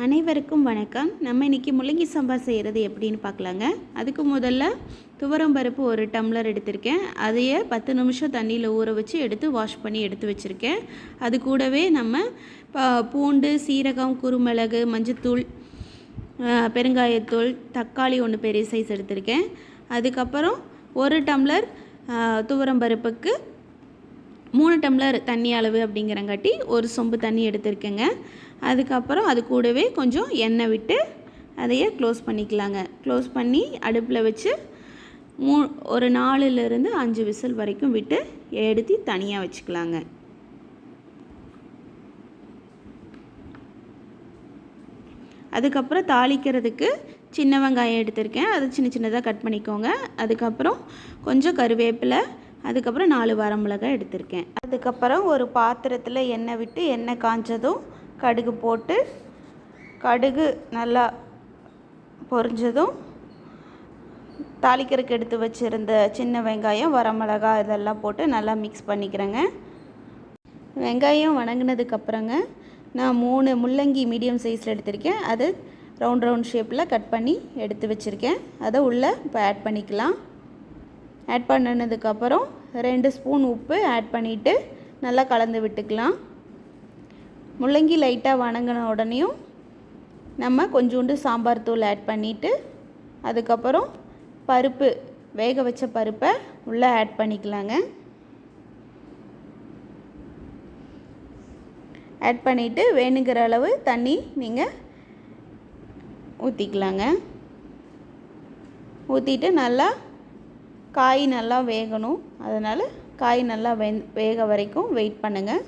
அனைவருக்கும் வணக்கம். நம்ம இன்றைக்கி முள்ளங்கி சாம்பார் செய்கிறது எப்படின்னு பார்க்கலாங்க. அதுக்கு முதல்ல துவரம் பருப்பு ஒரு டம்ளர் எடுத்திருக்கேன். அதையே பத்து நிமிஷம் தண்ணியில் ஊற வச்சு எடுத்து வாஷ் பண்ணி எடுத்து வச்சுருக்கேன். அது கூடவே நம்ம பூண்டு சீரகம் குருமிளகு மஞ்சத்தூள் பெருங்காயத்தூள் தக்காளி ஒன்று பெரிய சைஸ் எடுத்திருக்கேன். அதுக்கப்புறம் ஒரு டம்ளர் துவரம் பருப்புக்கு மூணு டம்ளர் தண்ணி அளவு அப்படிங்கிறங்காட்டி ஒரு சொம்பு தண்ணி எடுத்துருக்கேங்க. அதுக்கப்புறம் அது கூடவே கொஞ்சம் எண்ணெய் விட்டு அதையே க்ளோஸ் பண்ணிக்கலாங்க. க்ளோஸ் பண்ணி அடுப்பில் வச்சு மூ ஒரு நாலுலேருந்து அஞ்சு விசில் வரைக்கும் விட்டு எடுத்து தனியாக வச்சுக்கலாங்க. அதுக்கப்புறம் தாளிக்கிறதுக்கு சின்ன வெங்காயம் எடுத்திருக்கேன். அதை சின்ன சின்னதாக கட் பண்ணிக்கோங்க. அதுக்கப்புறம் கொஞ்சம் கருவேப்பிலை அதுக்கப்புறம் நாலு வரமிளகாய் எடுத்திருக்கேன். அதுக்கப்புறம் ஒரு பாத்திரத்தில் எண்ணெய் விட்டு எண்ணெய் காஞ்சதும் கடுகு போட்டு கடுகு நல்லா பொரிஞ்சதும் தாளிக்கிறதுக்கு எடுத்து வச்சுருந்த சின்ன வெங்காயம் வரமிளகாய் இதெல்லாம் போட்டு நல்லா மிக்ஸ் பண்ணிக்கிறேங்க. வெங்காயம் வணங்கினதுக்கப்புறங்க நான் மூணு முள்ளங்கி மீடியம் சைஸில் எடுத்திருக்கேன். அது ரவுண்ட் ரவுண்ட் ஷேப்பில் கட் பண்ணி எடுத்து வச்சுருக்கேன். அதை உள்ளே இப்போ ஆட் பண்ணிக்கலாம். ஆட் பண்ணினதுக்கப்புறம் ரெண்டு ஸ்பூன் உப்பு ஆட் பண்ணிவிட்டு நல்லா கலந்து விட்டுக்கலாம். முள்ளங்கி லைட்டாக வணங்கின உடனேயும் நம்ம கொஞ்சோண்டு சாம்பார் தூள் ஆட் பண்ணிவிட்டு அதுக்கப்புறம் பருப்பு வேக வச்ச பருப்பை உள்ளே ஆட் பண்ணிக்கலாங்க. ஆட் பண்ணிவிட்டு வேணுங்கிற அளவு தண்ணி நீங்கள் ஊற்றிக்கலாங்க ஊற்றிட்டு நல்லா காய் நல்லா வேகணும். அதனால் காய் நல்லா வெ வேக வரைக்கும் வெயிட் பண்ணுங்கள்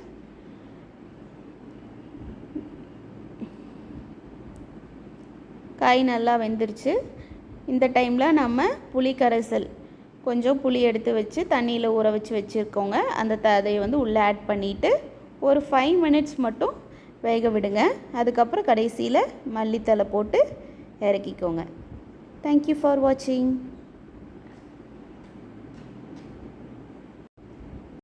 காய் நல்லா வெந்துருச்சு. இந்த டைமில் நம்ம புளி கரைசல் கொஞ்சம் புளி எடுத்து வச்சு தண்ணியில் ஊற வச்சு வச்சுருக்கோங்க. அந்த த அதை வந்து உள்ளே ஆட் பண்ணிவிட்டு ஒரு ஃபைவ் மினிட்ஸ் மட்டும் வேக விடுங்க. அதுக்கப்புறம் கடைசியில் மல்லித்தலை போட்டு இறக்கிக்கோங்க. தேங்க்யூ ஃபார் வாட்சிங்